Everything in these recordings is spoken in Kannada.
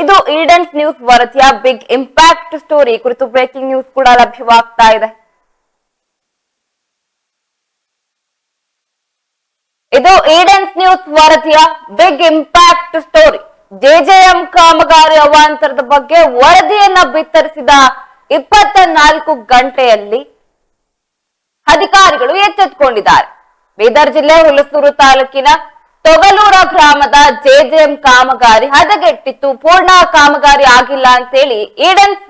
ಇದು ಈಡನ್ಸ್ ನ್ಯೂಸ್ ವರದಿಯ ಬಿಗ್ ಇಂಪ್ಯಾಕ್ಟ್ ಸ್ಟೋರಿ. ಕುರಿತು ಬ್ರೇಕಿಂಗ್ ನ್ಯೂಸ್ ಕೂಡ ಲಭ್ಯವಾಗ್ತಾ ಇದೆ. ಇದು ಈಡನ್ಸ್ ನ್ಯೂಸ್ ವರದಿಯ ಬಿಗ್ ಇಂಪ್ಯಾಕ್ಟ್ ಸ್ಟೋರಿ. ಜೆಜೆಎಂ ಕಾಮಗಾರಿ ಅವಾಂತರದ ಬಗ್ಗೆ ವರದಿಯನ್ನ ಬಿತ್ತರಿಸಿದ ಇಪ್ಪತ್ತ ನಾಲ್ಕು ಗಂಟೆಯಲ್ಲಿ ಅಧಿಕಾರಿಗಳು ಎಚ್ಚೆತ್ಕೊಂಡಿದ್ದಾರೆ ಬೀದರ್ ಜಿಲ್ಲೆ ಹುಲಸೂರು ತಾಲೂಕಿನ ತೊಗಲೂರ ಗ್ರಾಮದ ಜೆಜೆಎಂ ಕಾಮಗಾರಿ ಹದಗೆಟ್ಟಿತ್ತು. ಪೂರ್ಣ ಕಾಮಗಾರಿ ಆಗಿಲ್ಲ ಅಂತೇಳಿ ಈಡನ್ಸ್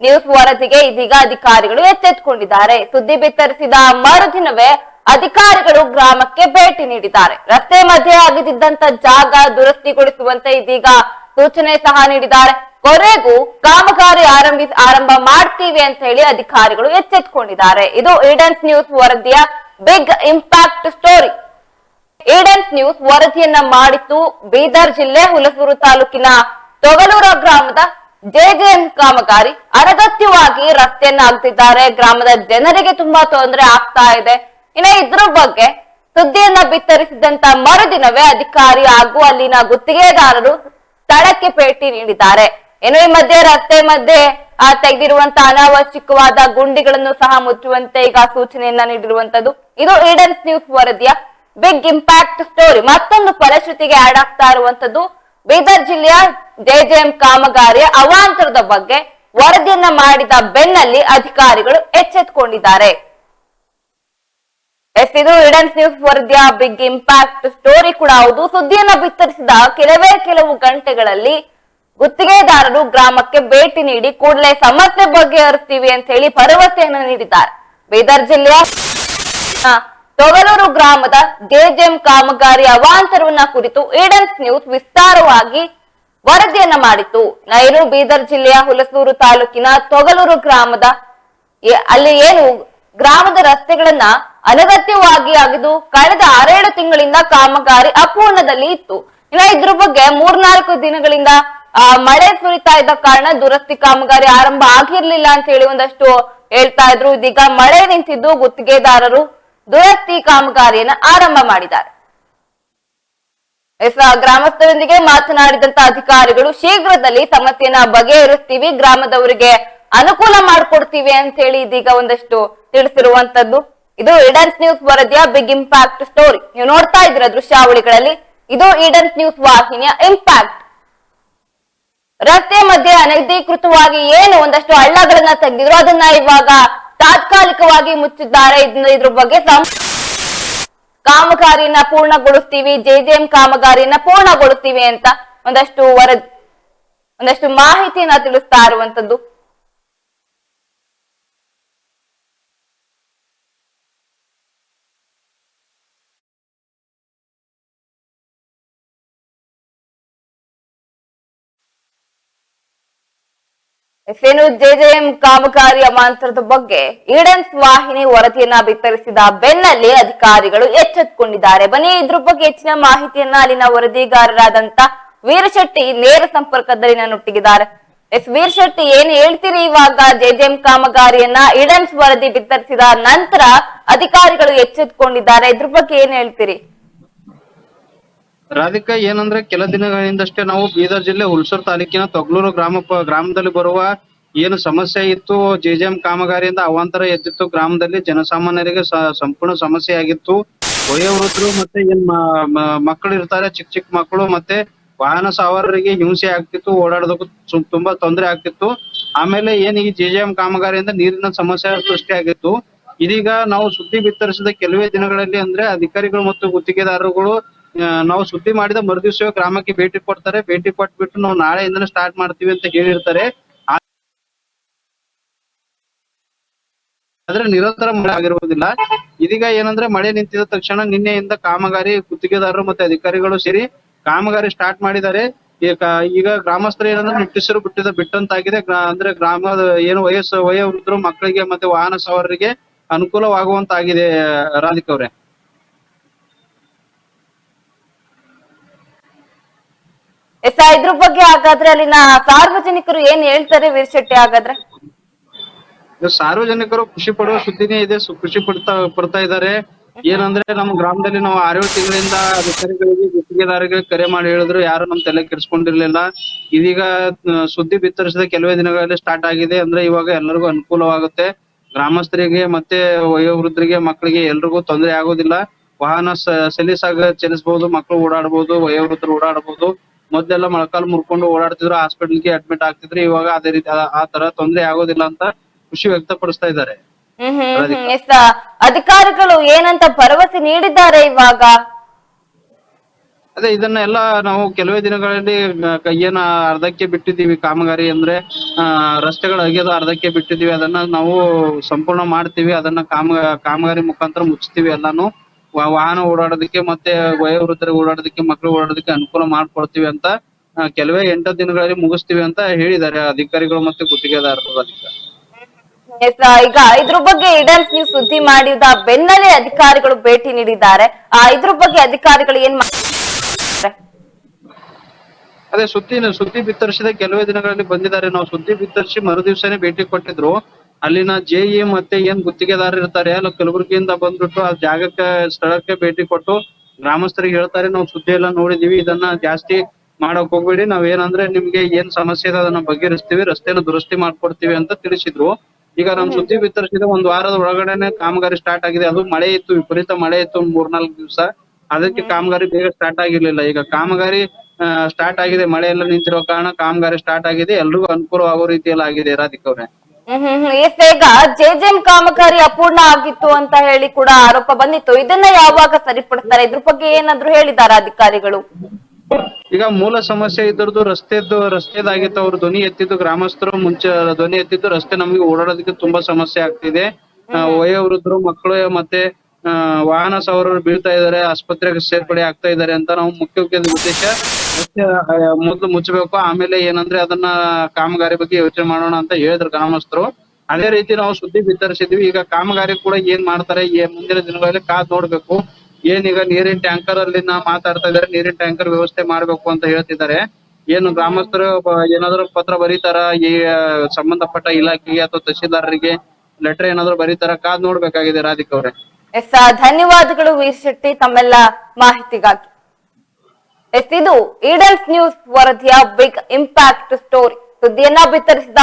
ನ್ಯೂಸ್ ವರದಿಗೆ ಇದೀಗ ಅಧಿಕಾರಿಗಳು ಎಚ್ಚೆತ್ತುಕೊಂಡಿದ್ದಾರೆ. ಸುದ್ದಿ ಬಿತ್ತರಿಸಿದ ಮರುದಿನವೇ ಅಧಿಕಾರಿಗಳು ಗ್ರಾಮಕ್ಕೆ ಭೇಟಿ ನೀಡಿದ್ದಾರೆ. ರಸ್ತೆ ಮಧ್ಯೆ ಆಗಿದ್ದಂತ ಜಾಗ ದುರಸ್ತಿಗೊಳಿಸುವಂತೆ ಇದೀಗ ಸೂಚನೆ ಸಹ ನೀಡಿದ್ದಾರೆ. ಕೊನೆಗೂ ಕಾಮಗಾರಿ ಆರಂಭಿ, ಆರಂಭ ಮಾಡ್ತೀವಿ ಅಂತ ಹೇಳಿ ಅಧಿಕಾರಿಗಳು ಎಚ್ಚೆತ್ತುಕೊಂಡಿದ್ದಾರೆ. ಇದು ಈಡನ್ಸ್ ನ್ಯೂಸ್ ವರದಿಯ big impact story. Edens news ವರದಿಯನ್ನ ಮಾಡಿತ್ತು ಬೀದರ್ ಜಿಲ್ಲೆ ಹುಲಸೂರು ತಾಲೂಕಿನ ತೊಗಲೂರ ಗ್ರಾಮದ ಜೆಜೆಎಂ ಕಾಮಗಾರಿ. ಅನಗತ್ಯವಾಗಿ ರಸ್ತೆಯನ್ನ ಆಗ್ತಿದ್ದಾರೆ ಗ್ರಾಮದ ಜನರಿಗೆ ತುಂಬಾ ತೊಂದರೆ ಆಗ್ತಾ ಇದೆ. ಇನ್ನ ಇದ್ರ ಬಗ್ಗೆ ಸುದ್ದಿಯನ್ನ ಬಿತ್ತರಿಸಿದಂತ ಮರುದಿನವೇ ಅಧಿಕಾರಿ ಹಾಗೂ ಅಲ್ಲಿನ ಗುತ್ತಿಗೆದಾರರು ಸ್ಥಳಕ್ಕೆ ಭೇಟಿ ನೀಡಿದ್ದಾರೆ. ಏನು ಈ ಮಧ್ಯೆ ರಸ್ತೆ ಮಧ್ಯೆ ತೆಗೆದಿರುವಂತಹ ಅನಾವಶ್ಯಕವಾದ ಗುಂಡಿಗಳನ್ನು ಸಹ ಮುಚ್ಚುವಂತೆ ಈಗ ಸೂಚನೆಯನ್ನ ನೀಡಿರುವಂತದ್ದು. ಇದು ಈಡನ್ಸ್ ನ್ಯೂಸ್ ವರದಿಯ ಬಿಗ್ ಇಂಪ್ಯಾಕ್ಟ್ ಸ್ಟೋರಿ. ಮತ್ತೊಂದು ಫಲಶ್ರುತಿಗೆ ಆಡ್ ಆಗ್ತಾ ಇರುವಂತದ್ದು ಬೀದರ್ ಜಿಲ್ಲೆಯ ಜೆಜೆಎಂ ಕಾಮಗಾರಿಯ ಅವಾಂತರದ ಬಗ್ಗೆ ವರದಿಯನ್ನ ಮಾಡಿದ ಬೆನ್ನಲ್ಲಿ ಅಧಿಕಾರಿಗಳು ಎಚ್ಚೆತ್ಕೊಂಡಿದ್ದಾರೆ. ಎಸ್ ಇದು ಇಡನ್ಸ್ ನ್ಯೂಸ್ ವರದಿಯ ಬಿಗ್ ಇಂಪ್ಯಾಕ್ಟ್ ಸ್ಟೋರಿ ಕೂಡ ಹೌದು. ಸುದ್ದಿಯನ್ನ ಬಿತ್ತರಿಸಿದ ಕೆಲವೇ ಕೆಲವು ಗಂಟೆಗಳಲ್ಲಿ ಗುತ್ತಿಗೆದಾರರು ಗ್ರಾಮಕ್ಕೆ ಭೇಟಿ ನೀಡಿ ಕೂಡಲೇ ಸಮಸ್ಯೆ ಬಗೆಹರಿಸ್ತೀವಿ ಅಂತ ಹೇಳಿ ಭರವಸೆಯನ್ನು ನೀಡಿದ್ದಾರೆ. ಬೀದರ್ ಜಿಲ್ಲೆಯ ತೊಗಲೂರು ಗ್ರಾಮದ ಜೆಜೆಎಂ ಕಾಮಗಾರಿ ಅವಾಂತರವನ್ನ ಕುರಿತು ಈಡನ್ಸ್ ನ್ಯೂಸ್ ವಿಸ್ತಾರವಾಗಿ ವರದಿಯನ್ನ ಮಾಡಿತ್ತು. ನೈರು ಬೀದರ್ ಜಿಲ್ಲೆಯ ಹುಲಸೂರು ತಾಲೂಕಿನ ತೊಗಲೂರು ಗ್ರಾಮದ ಅಲ್ಲಿ ಏನು ಗ್ರಾಮದ ರಸ್ತೆಗಳನ್ನ ಅನಗತ್ಯವಾಗಿ ಅಗೆದು ಕಳೆದ ಆರೇಳು ತಿಂಗಳಿಂದ ಕಾಮಗಾರಿ ಅಪೂರ್ಣದಲ್ಲಿ ಇತ್ತು. ಇನ್ನ ಇದ್ರ ಬಗ್ಗೆ ಮೂರ್ನಾಲ್ಕು ದಿನಗಳಿಂದ ಆ, ಮಳೆ ಸುರಿತಾ ಇದ್ದ ಕಾರಣ ದುರಸ್ತಿ ಕಾಮಗಾರಿ ಆರಂಭ ಆಗಿರ್ಲಿಲ್ಲ ಅಂತ ಹೇಳಿ ಒಂದಷ್ಟು ಹೇಳ್ತಾ ಇದ್ರು. ಇದೀಗ ಮಳೆ ನಿಂತಿದ್ದು ಗುತ್ತಿಗೆದಾರರು ದುರಸ್ತಿ ಕಾಮಗಾರಿಯನ್ನ ಆರಂಭ ಮಾಡಿದ್ದಾರೆ. ಎಸ್ ಗ್ರಾಮಸ್ಥರೊಂದಿಗೆ ಮಾತನಾಡಿದಂತ ಅಧಿಕಾರಿಗಳು ಶೀಘ್ರದಲ್ಲಿ ಸಮಸ್ಯೆಯನ್ನ ಬಗೆಹರಿಸ್ತೀವಿ, ಗ್ರಾಮದವರಿಗೆ ಅನುಕೂಲ ಮಾಡಿಕೊಡ್ತೀವಿ ಅಂತ ಹೇಳಿ ಇದೀಗ ಒಂದಷ್ಟು ತಿಳಿಸಿರುವಂತದ್ದು. ಇದು ಈಡನ್ಸ್ ನ್ಯೂಸ್ ವರದಿಯ ಬಿಗ್ ಇಂಪ್ಯಾಕ್ಟ್ ಸ್ಟೋರಿ. ನೀವು ನೋಡ್ತಾ ಇದ್ರ ದೃಶ್ಯಾವಳಿಗಳಲ್ಲಿ, ಇದು ಈಡನ್ಸ್ ನ್ಯೂಸ್ ವಾಹಿನಿಯ ಇಂಪ್ಯಾಕ್ಟ್. ರಸ್ತೆ ಮಧ್ಯೆ ಅನಧಿಕೃತವಾಗಿ ಏನು ಒಂದಷ್ಟು ಹಳ್ಳಗಳನ್ನ ತೆಗೆದಿದ್ರು, ಅದನ್ನ ಇವಾಗ ತಾತ್ಕಾಲಿಕವಾಗಿ ಮುಚ್ಚಿದ್ದಾರೆ. ಇದ್ರ ಬಗ್ಗೆ ಕಾಮಗಾರಿನ ಪೂರ್ಣಗೊಳಿಸ್ತೀವಿ ಎಂ ಕಾಮಗಾರಿನ ಪೂರ್ಣಗೊಳಿಸ್ತೀವಿ ಅಂತ ಒಂದಷ್ಟು ವರದಿ ಒಂದಷ್ಟು ಮಾಹಿತಿಯನ್ನ ತಿಳಿಸ್ತಾ ಇರುವಂತದ್ದು. ಏನು ಜೆಜೆಎಂ ಕಾಮಗಾರಿ ಮಂತ್ರದ ಬಗ್ಗೆ ಈಡನ್ಸ್ ವಾಹಿನಿ ವರದಿಯನ್ನ ಬಿತ್ತರಿಸಿದ ಬೆನ್ನಲ್ಲೇ ಅಧಿಕಾರಿಗಳು ಎಚ್ಚೆತ್ತುಕೊಂಡಿದ್ದಾರೆ. ಬನ್ನಿ, ಇದ್ರ ಬಗ್ಗೆ ಹೆಚ್ಚಿನ ಮಾಹಿತಿಯನ್ನ ಅಲ್ಲಿನ ವರದಿಗಾರರಾದಂತ ವೀರಶೆಟ್ಟಿ ನೇರ ಸಂಪರ್ಕದಲ್ಲಿ ನನ್ನೊಟ್ಟಿಗಿದ್ದಾರೆ ಎಸ್, ವೀರಶೆಟ್ಟಿ, ಏನ್ ಹೇಳ್ತೀರಿ ಇವಾಗ? ಜೆಜೆಎಂ ಕಾಮಗಾರಿಯನ್ನ ಈಡನ್ಸ್ ವರದಿ ಬಿತ್ತರಿಸಿದ ನಂತರ ಅಧಿಕಾರಿಗಳು ಎಚ್ಚೆತ್ತುಕೊಂಡಿದ್ದಾರೆ. ಇದ್ರ ಬಗ್ಗೆ ಏನ್ ಹೇಳ್ತೀರಿ? ರಾಧಿಕಾ, ಏನಂದ್ರೆ ಕೆಲ ದಿನಗಳಿಂದಷ್ಟೇ ನಾವು ಬೀದರ್ ಜಿಲ್ಲೆ ಹುಲ್ಸೂರ್ ತಾಲೂಕಿನ ತೊಗ್ಲೂರು ಗ್ರಾಮ ಗ್ರಾಮದಲ್ಲಿ ಬರುವ ಏನು ಸಮಸ್ಯೆ ಇತ್ತು ಜೆಜೆಎಂ ಕಾಮಗಾರಿಯಿಂದ ಅವಾಂತರ ಎದ್ದಿತ್ತು, ಗ್ರಾಮದಲ್ಲಿ ಜನಸಾಮಾನ್ಯರಿಗೆ ಸಂಪೂರ್ಣ ಸಮಸ್ಯೆ ಆಗಿತ್ತು. ವಯೋವೃದ್ಧರು ಮತ್ತೆ ಏನ್ ಮಕ್ಕಳು ಇರ್ತಾರೆ ಚಿಕ್ಕ ಚಿಕ್ಕ ಮಕ್ಕಳು ಮತ್ತೆ ವಾಹನ ಸವಾರರಿಗೆ ಹಿಂಸೆ ಆಗ್ತಿತ್ತು, ಓಡಾಡೋದಕ್ಕೂ ತುಂಬಾ ತೊಂದರೆ ಆಗ್ತಿತ್ತು. ಆಮೇಲೆ ಏನ್ ಈ ಜೆಜೆಎಂ ಕಾಮಗಾರಿಯಿಂದ ನೀರಿನ ಸಮಸ್ಯೆ ಸೃಷ್ಟಿ ಆಗಿತ್ತು. ಇದೀಗ ನಾವು ಸುದ್ದಿ ಬಿತ್ತರಿಸಿದ ಕೆಲವೇ ದಿನಗಳಲ್ಲಿ ಅಂದ್ರೆ ಅಧಿಕಾರಿಗಳು ಮತ್ತು ಗುತ್ತಿಗೆದಾರರುಗಳು ನಾವು ಸುದ್ದಿ ಮಾಡಿದ ಮರುದಿವಸ ಗ್ರಾಮಕ್ಕೆ ಭೇಟಿ ಕೊಡ್ತಾರೆ. ಭೇಟಿ ಕೊಟ್ಬಿಟ್ಟು ನಾವು ನಾಳೆಯಿಂದನೇ ಸ್ಟಾರ್ಟ್ ಮಾಡ್ತೀವಿ ಅಂತ ಹೇಳಿರ್ತಾರೆ. ಆದ್ರೆ ನಿರಂತರ ಮಳೆ ಆಗಿರುವುದಿಲ್ಲ ಇದೀಗ ಏನಂದ್ರೆ ಮಳೆ ನಿಂತಿದ ತಕ್ಷಣ ನಿನ್ನೆಯಿಂದ ಕಾಮಗಾರಿ ಗುತ್ತಿಗೆದಾರರು ಮತ್ತೆ ಅಧಿಕಾರಿಗಳು ಸೇರಿ ಕಾಮಗಾರಿ ಸ್ಟಾರ್ಟ್ ಮಾಡಿದ್ದಾರೆ. ಈಗ ಗ್ರಾಮಸ್ಥರು ಏನಂದ್ರೆ ನಿಟ್ಟುಸಿರು ಬಿಟ್ಟಿದ, ಬಿಟ್ಟಂತಾಗಿದೆ. ಅಂದ್ರೆ ಗ್ರಾಮದ ಏನು ವಯಸ್ಸು, ವಯೋವೃದ್ಧರು ಮಕ್ಕಳಿಗೆ ಮತ್ತೆ ವಾಹನ ಸವಾರರಿಗೆ ಅನುಕೂಲವಾಗುವಂತಾಗಿದೆ, ರಾಧಿಕ್ ಅವ್ರೆ. ಇದ್ರ ಬಗ್ಗೆ ಹಾಗಾದ್ರೆ ಅಲ್ಲಿನ ಸಾರ್ವಜನಿಕರು ಏನ್ ಹೇಳ್ತಾರೆ ವೀರಶೆಟ್ಟಿ ಹಾಗಾದ್ರೆ? ಇದು ಸಾರ್ವಜನಿಕರು ಖುಷಿ ಪಡುವ ಸುದ್ದಿನೇ ಇದೆ ಖುಷಿ ಪಡ್ತಾ ಪಡ್ತಾ ಇದ್ದಾರೆ. ಏನಂದ್ರೆ ನಮ್ಮ ಗ್ರಾಮದಲ್ಲಿ ನಾವು ಆರೇಳು ತಿಂಗಳಿಂದ ಅಧಿಕಾರಿಗಳಿಗೆ, ಗುತ್ತಿಗೆದಾರರಿಗೆ ಕರೆ ಮಾಡಿ ಹೇಳಿದ್ರು. ಯಾರು ನಮ್ ತಲೆ ಕೆಡಿಸ್ಕೊಂಡಿರ್ಲಿಲ್ಲ. ಇದೀಗ ಸುದ್ದಿ ಬಿತ್ತರಿಸಿದ ಕೆಲವೇ ದಿನಗಳಲ್ಲಿ ಸ್ಟಾರ್ಟ್ ಆಗಿದೆ. ಅಂದ್ರೆ ಇವಾಗ ಎಲ್ಲರಿಗೂ ಅನುಕೂಲವಾಗುತ್ತೆ. ಗ್ರಾಮಸ್ಥರಿಗೆ ಮತ್ತೆ ವಯೋವೃದ್ಧರಿಗೆ, ಮಕ್ಕಳಿಗೆ ಎಲ್ರಿಗೂ ತೊಂದರೆ ಆಗೋದಿಲ್ಲ. ವಾಹನ ಸಲೀಸಾಗ ಚಲಿಸಬಹುದು ಮಕ್ಕಳು ಓಡಾಡಬಹುದು ವಯೋವೃದ್ಧರು ಓಡಾಡಬಹುದು ಮೊದಲೆಲ್ಲ ಮೊಳಕಾಲು ಮುರ್ಕೊಂಡು ಓಡಾಡ್ತಿದ್ರು ಹಾಸ್ಪಿಟಲ್ಗೆ ಅಡ್ಮಿಟ್ ಆಗ್ತಿದ್ರು. ಇವಾಗ ಅದೇ ರೀತಿ ಆ- ಆ ತರ ತೊಂದ್ರೆ ಆಗೋದಿಲ್ಲ ಅಂತ ಖುಷಿ ವ್ಯಕ್ತಪಡಿಸ್ತಾ ಇದ್ದಾರೆ. ಹ್ಮ್ ಹ್ಮ್ ಹ್ಮ್. ಎಸ್ ಅಧಿಕಾರಿಗಳು ಏನಂತ ಭರವಸೆ ನೀಡಿದ್ದಾರೆ ಇವಾಗ? ಅದೇ ಇದನ್ನ ಎಲ್ಲ ನಾವು ಕೆಲವೇ ದಿನಗಳಲ್ಲಿ ಕೈಯನ್ನ ಅರ್ಧಕ್ಕೆ ಬಿಟ್ಟಿದ್ದೀವಿ ಕಾಮಗಾರಿ ಅಂದ್ರೆ ಆ ರಸ್ತೆಗಳು ಅಗೆದು ಅರ್ಧಕ್ಕೆ ಬಿಟ್ಟಿದ್ದೀವಿ. ಅದನ್ನ ನಾವು ಸಂಪೂರ್ಣ ಮಾಡ್ತೀವಿ. ಅದನ್ನ ಕಾಮ ಕಾಮಗಾರಿ ಮುಖಾಂತರ ಮುಚ್ತೀವಿ ಎಲ್ಲಾನು. ವಾಹನ ಓಡಾಡೋದಕ್ಕೆ ಮತ್ತೆ ವಯೋವೃದ್ಧರಿಗೆ ಓಡಾಡೋದಕ್ಕೆ ಮಕ್ಕಳು ಓಡಾಡೋದಕ್ಕೆ ಅನುಕೂಲ ಮಾಡ್ಕೊಡ್ತೀವಿ ಅಂತ ಕೆಲವೇ ಎಂಟು ದಿನಗಳಲ್ಲಿ ಮುಗಿಸ್ತೀವಿ ಅಂತ ಹೇಳಿದ್ದಾರೆ ಅಧಿಕಾರಿಗಳು ಮತ್ತೆ ಗುತ್ತಿಗೆದಾರರು ಅದಕ್ಕೆ ಈಗ ಇದ್ರ ಬಗ್ಗೆ ಇಡಲ್ಸ್ ನೀವು ಸುದ್ದಿ ಮಾಡಿದ ಬೆನ್ನಲ್ಲೇ ಅಧಿಕಾರಿಗಳು ಭೇಟಿ ನೀಡಿದ್ದಾರೆ. ಆ ಇದ್ರ ಬಗ್ಗೆ ಅಧಿಕಾರಿಗಳು ಏನ್ ಅದೇ ಸುದ್ದಿ ಸುದ್ದಿ ಬಿತ್ತರಿಸಿದ ಕೆಲವೇ ದಿನಗಳಲ್ಲಿ ಬಂದಿದ್ದಾರೆ. ನಾವು ಸುದ್ದಿ ಬಿತ್ತರಿಸಿ ಮರು ದಿವಸನೇ ಭೇಟಿ ಕೊಟ್ಟಿದ್ರು. ಅಲ್ಲಿನ ಜೆಇ ಮತ್ತೆ ಏನ್ ಗುತ್ತಿಗೆದಾರ ಇರ್ತಾರೆ ಅಲ್ಲಿ, ಕಲಬುರ್ಗಿಯಿಂದ ಬಂದ್ಬಿಟ್ಟು ಆ ಜಾಗಕ್ಕೆ, ಸ್ಥಳಕ್ಕೆ ಭೇಟಿ ಕೊಟ್ಟು ಗ್ರಾಮಸ್ಥರಿಗೆ ಹೇಳ್ತಾರೆ, ನಾವು ಸುದ್ದಿ ಎಲ್ಲ ನೋಡಿದೀವಿ, ಇದನ್ನ ಜಾಸ್ತಿ ಮಾಡಕ್ ಹೋಗ್ಬೇಡಿ. ನಾವ್ ಏನಂದ್ರೆ ನಿಮ್ಗೆ ಏನ್ ಸಮಸ್ಯೆ ಇದೆ ಅದನ್ನ ಬಗೆಹರಿಸ್ತೀವಿ, ರಸ್ತೆನ ದುರಸ್ತಿ ಮಾಡ್ಕೊಡ್ತೀವಿ ಅಂತ ತಿಳಿಸಿದ್ರು. ಈಗ ನಮ್ ಸುದ್ದಿ ಬಿತ್ತರಿಸಿದ ಒಂದ್ ವಾರದ ಒಳಗಡೆನೆ ಕಾಮಗಾರಿ ಸ್ಟಾರ್ಟ್ ಆಗಿದೆ. ಅದು ಮಳೆ ಇತ್ತು, ವಿಪರೀತ ಮಳೆ ಇತ್ತು, ಒಂದ್ ಮೂರ್ನಾಲ್ಕು ದಿವಸ. ಅದಕ್ಕೆ ಕಾಮಗಾರಿ ಬೇಗ ಸ್ಟಾರ್ಟ್ ಆಗಿರ್ಲಿಲ್ಲ. ಈಗ ಕಾಮಗಾರಿ ಸ್ಟಾರ್ಟ್ ಆಗಿದೆ ಮಳೆ ಎಲ್ಲ ನಿಂತಿರೋ ಕಾರಣ ಕಾಮಗಾರಿ ಸ್ಟಾರ್ಟ್ ಆಗಿದೆ. ಎಲ್ರಿಗೂ ಅನುಕೂಲ ಆಗೋ ರೀತಿಯಲ್ಲಿ ಆಗಿದೆ ರಾಧಿಕ್ ಅವ್ರೆ. ಹ್ಮ್ ಹ್ಮ್ ಹ್ಮ್. ಎಸ್ ಈಗ ಕಾಮಗಾರಿ ಅಪೂರ್ಣ ಆಗಿತ್ತು ಅಂತ ಹೇಳಿ ಕೂಡ ಆರೋಪ ಬಂದಿತ್ತು. ಇದನ್ನ ಯಾವಾಗ ಸರಿಪಡಿಸ್ತಾರೆ? ಇದ್ರ ಬಗ್ಗೆ ಏನಾದ್ರು ಹೇಳಿದಾರ ಅಧಿಕಾರಿಗಳು? ಈಗ ಮೂಲ ಸಮಸ್ಯೆ ಇದ್ರದ್ದು ರಸ್ತೆದ್ದು ರಸ್ತೆದಾಗಿತ್ತು. ಅವ್ರು ಧ್ವನಿ ಎತ್ತಿದ್ದು ಗ್ರಾಮಸ್ಥರು ಮುಂಚೆ ಧ್ವನಿ ಎತ್ತಿದ್ದು ರಸ್ತೆ ನಮಗೆ ಓಡಾಡೋದಕ್ಕೆ ತುಂಬಾ ಸಮಸ್ಯೆ ಆಗ್ತಿದೆ. ಆ, ವಯೋವೃದ್ಧರು ಮಕ್ಕಳು ಮತ್ತೆ ಆ, ವಾಹನ ಸವಾರರು ಬೀಳ್ತಾ ಇದ್ದಾರೆ ಆಸ್ಪತ್ರೆಗೆ ಸೇರ್ಪಡೆ ಆಗ್ತಾ ಇದ್ದಾರೆ ಅಂತ ನಾವು ಮುಖ್ಯ ಉದ್ದೇಶ ಮೊದ್ಲು ಮುಚ್ಚಬೇಕು ಆಮೇಲೆ ಏನಂದ್ರೆ ಅದನ್ನ ಕಾಮಗಾರಿ ಬಗ್ಗೆ ಯೋಚನೆ ಮಾಡೋಣ ಅಂತ ಹೇಳಿದ್ರು ಗ್ರಾಮಸ್ಥರು. ಅದೇ ರೀತಿ ನಾವು ಸುದ್ದಿ ಬಿತ್ತರಿಸಿದ್ವಿ ಈಗ ಕಾಮಗಾರಿ ಕೂಡ ಏನ್ ಮಾಡ್ತಾರೆ ಈ ಮುಂದಿನ ದಿನಗಳಲ್ಲಿ ಕಾದ್ ನೋಡ್ಬೇಕು. ಏನೀಗ ನೀರಿನ ಟ್ಯಾಂಕರ್ ಅಲ್ಲಿ ಮಾತಾಡ್ತಾ ಇದಾರೆ ನೀರಿನ ಟ್ಯಾಂಕರ್ ವ್ಯವಸ್ಥೆ ಮಾಡ್ಬೇಕು ಅಂತ ಹೇಳ್ತಿದ್ದಾರೆ. ಏನು ಗ್ರಾಮಸ್ಥರು ಏನಾದ್ರು ಪತ್ರ ಬರೀತಾರ ಈ ಸಂಬಂಧಪಟ್ಟ ಇಲಾಖೆಗೆ ಅಥವಾ ತಹಶೀಲ್ದಾರರಿಗೆ ಲೆಟರ್ ಏನಾದ್ರು ಬರೀತಾರ ಕಾದ್ ನೋಡ್ಬೇಕಾಗಿದೆ ರಾಧಿಕ್ ಅವ್ರೆ. ಎಸ್ ಧನ್ಯವಾದಗಳು ವೀರ್ ಶೆಟ್ಟಿ, ತಮ್ಮೆಲ್ಲ ಮಾಹಿತಿಗಾಗಿ. ಎಸ್ ಇದು ಈಡನ್ಸ್ ನ್ಯೂಸ್ ವರದಿಯ ಬಿಗ್ ಇಂಪ್ಯಾಕ್ಟ್ ಸ್ಟೋರಿ ಸುದ್ದಿಯನ್ನ ಬಿತ್ತರಿಸಿದ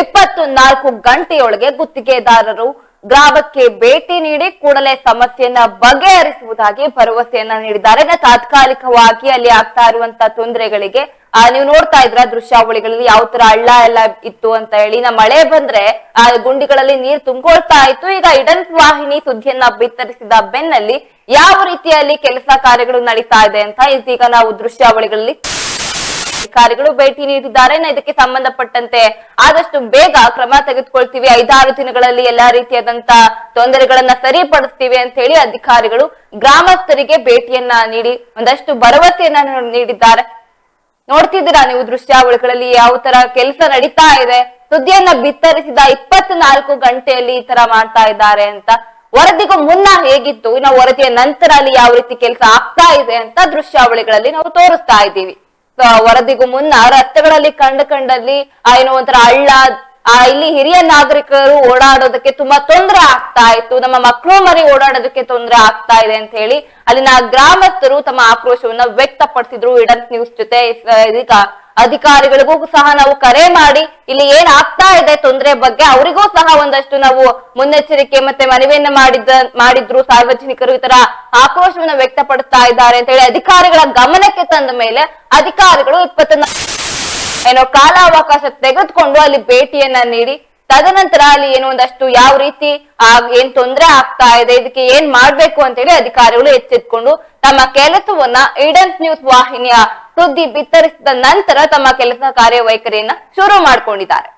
ಇಪ್ಪತ್ತು ನಾಲ್ಕು ಗಂಟೆಯೊಳಗೆ ಗುತ್ತಿಗೆದಾರರು ಗ್ರಾಮಕ್ಕೆ ಭೇಟಿ ನೀಡಿ ಕೂಡಲೇ ಸಮಸ್ಯೆಯನ್ನ ಬಗೆಹರಿಸುವುದಾಗಿ ಭರವಸೆಯನ್ನ ನೀಡಿದ್ದಾರೆ. ತಾತ್ಕಾಲಿಕವಾಗಿ ಅಲ್ಲಿ ಆಗ್ತಾ ಇರುವಂತ ತೊಂದರೆಗಳಿಗೆ, ಆ, ನೀವು ನೋಡ್ತಾ ಇದ್ರ ದೃಶ್ಯಾವಳಿಗಳಲ್ಲಿ ಯಾವ ತರ ಹಳ್ಳ ಎಲ್ಲ ಇತ್ತು ಅಂತ ಹೇಳಿ. ನಾ ಮಳೆ ಬಂದ್ರೆ, ಆ, ಗುಂಡಿಗಳಲ್ಲಿ ನೀರ್ ತುಂಬಿಕೊಳ್ತಾ ಇತ್ತು. ಈಗ ಇಡನ್ ವಾಹಿನಿ ಸುದ್ದಿಯನ್ನ ಬಿತ್ತರಿಸಿದ ಬೆನ್ನಲ್ಲಿ ಯಾವ ರೀತಿಯಲ್ಲಿ ಕೆಲಸ ಕಾರ್ಯಗಳು ನಡೀತಾ ಇದೆ ಅಂತ ಇದೀಗ ನಾವು ದೃಶ್ಯಾವಳಿಗಳಲ್ಲಿ ಅಧಿಕಾರಿಗಳು ಭೇಟಿ ನೀಡಿದ್ದಾರೆ. ಇದಕ್ಕೆ ಸಂಬಂಧಪಟ್ಟಂತೆ ಆದಷ್ಟು ಬೇಗ ಕ್ರಮ ತೆಗೆದುಕೊಳ್ತೀವಿ. ಐದಾರು ದಿನಗಳಲ್ಲಿ ಎಲ್ಲಾ ರೀತಿಯಾದಂತ ತೊಂದರೆಗಳನ್ನ ಸರಿಪಡಿಸ್ತೀವಿ ಅಂತ ಹೇಳಿ ಅಧಿಕಾರಿಗಳು ಗ್ರಾಮಸ್ಥರಿಗೆ ಭೇಟಿಯನ್ನ ನೀಡಿ ಒಂದಷ್ಟು ಭರವಸೆಯನ್ನ ನೀಡಿದ್ದಾರೆ. ನೋಡ್ತಿದ್ದೀರಾ ನೀವು ದೃಶ್ಯಾವಳಿಗಳಲ್ಲಿ ಯಾವ ತರ ಕೆಲಸ ನಡೀತಾ ಇದೆ. ಸುದ್ದಿಯನ್ನ ಬಿತ್ತರಿಸಿದ ಇಪ್ಪತ್ನಾಲ್ಕು ಗಂಟೆಯಲ್ಲಿ ಈ ತರ ಮಾಡ್ತಾ ಇದ್ದಾರೆ ಅಂತ. ವರದಿಗೂ ಮುನ್ನ ಹೇಗಿತ್ತು, ಇನ್ನು ವರದಿಯ ನಂತರ ಅಲ್ಲಿ ಯಾವ ರೀತಿ ಕೆಲಸ ಆಗ್ತಾ ಇದೆ ಅಂತ ದೃಶ್ಯಾವಳಿಗಳಲ್ಲಿ ನಾವು ತೋರಿಸ್ತಾ ಇದ್ದೀವಿ. ವರದಿಗೂ ಮುನ್ನ ರಸ್ತೆಗಳಲ್ಲಿ ಕಂಡ ಕಂಡಲ್ಲಿ ಆ, ಏನೋ ಒಂಥರ ಹಳ್ಳ, ಆ, ಇಲ್ಲಿ ಹಿರಿಯ ನಾಗರಿಕರು ಓಡಾಡೋದಕ್ಕೆ ತುಂಬಾ ತೊಂದರೆ ಆಗ್ತಾ ಇತ್ತು. ನಮ್ಮ ಮಕ್ಕಳು ಮರಿ ಓಡಾಡೋದಕ್ಕೆ ತೊಂದರೆ ಆಗ್ತಾ ಇದೆ ಅಂತ ಹೇಳಿ ಅಲ್ಲಿನ ಗ್ರಾಮಸ್ಥರು ತಮ್ಮ ಆಕ್ರೋಶವನ್ನ ವ್ಯಕ್ತಪಡಿಸಿದ್ರು. ಇಡಂತ್ ನ್ಯೂಸ್ ಜೊತೆ ಇದೀಗ ಅಧಿಕಾರಿಗಳಿಗೂ ಸಹ ನಾವು ಕರೆ ಮಾಡಿ ಇಲ್ಲಿ ಏನ್ ಆಗ್ತಾ ಇದೆ ತೊಂದರೆ ಬಗ್ಗೆ ಅವರಿಗೂ ಸಹ ಒಂದಷ್ಟು ನಾವು ಮುನ್ನೆಚ್ಚರಿಕೆ ಮತ್ತೆ ಮನವಿಯನ್ನ ಮಾಡಿದ್ದ ಮಾಡಿದ್ರು. ಸಾರ್ವಜನಿಕರು ಈ ತರ ಆಕ್ರೋಶವನ್ನ ವ್ಯಕ್ತಪಡಿಸ್ತಾ ಇದ್ದಾರೆ ಅಂತ ಹೇಳಿ ಅಧಿಕಾರಿಗಳ ಗಮನಕ್ಕೆ ತಂದ ಮೇಲೆ ಅಧಿಕಾರಿಗಳು ಇಪ್ಪತ್ತ ಏನೋ ಕಾಲಾವಕಾಶ ತೆಗೆದುಕೊಂಡು ಅಲ್ಲಿ ಭೇಟಿಯನ್ನ ನೀಡಿ ತದನಂತರ ಅಲ್ಲಿ ಏನೋ ಒಂದಷ್ಟು ಯಾವ ರೀತಿ ಏನ್ ತೊಂದರೆ ಆಗ್ತಾ ಇದೆ, ಇದಕ್ಕೆ ಏನ್ ಮಾಡ್ಬೇಕು ಅಂತ ಹೇಳಿ ಅಧಿಕಾರಿಗಳು ಎಚ್ಚೆತ್ಕೊಂಡು ತಮ್ಮ ಕೆಲಸವನ್ನ ಈಡನ್ಸ್ ನ್ಯೂಸ್ ವಾಹಿನಿಯ ಸುದ್ದಿ ಬಿತ್ತರಿಸಿದ ನಂತರ ತಮ್ಮ ಕೆಲಸ ಕಾರ್ಯವೈಖರಿಯನ್ನ ಶುರು ಮಾಡ್ಕೊಂಡಿದ್ದಾರೆ.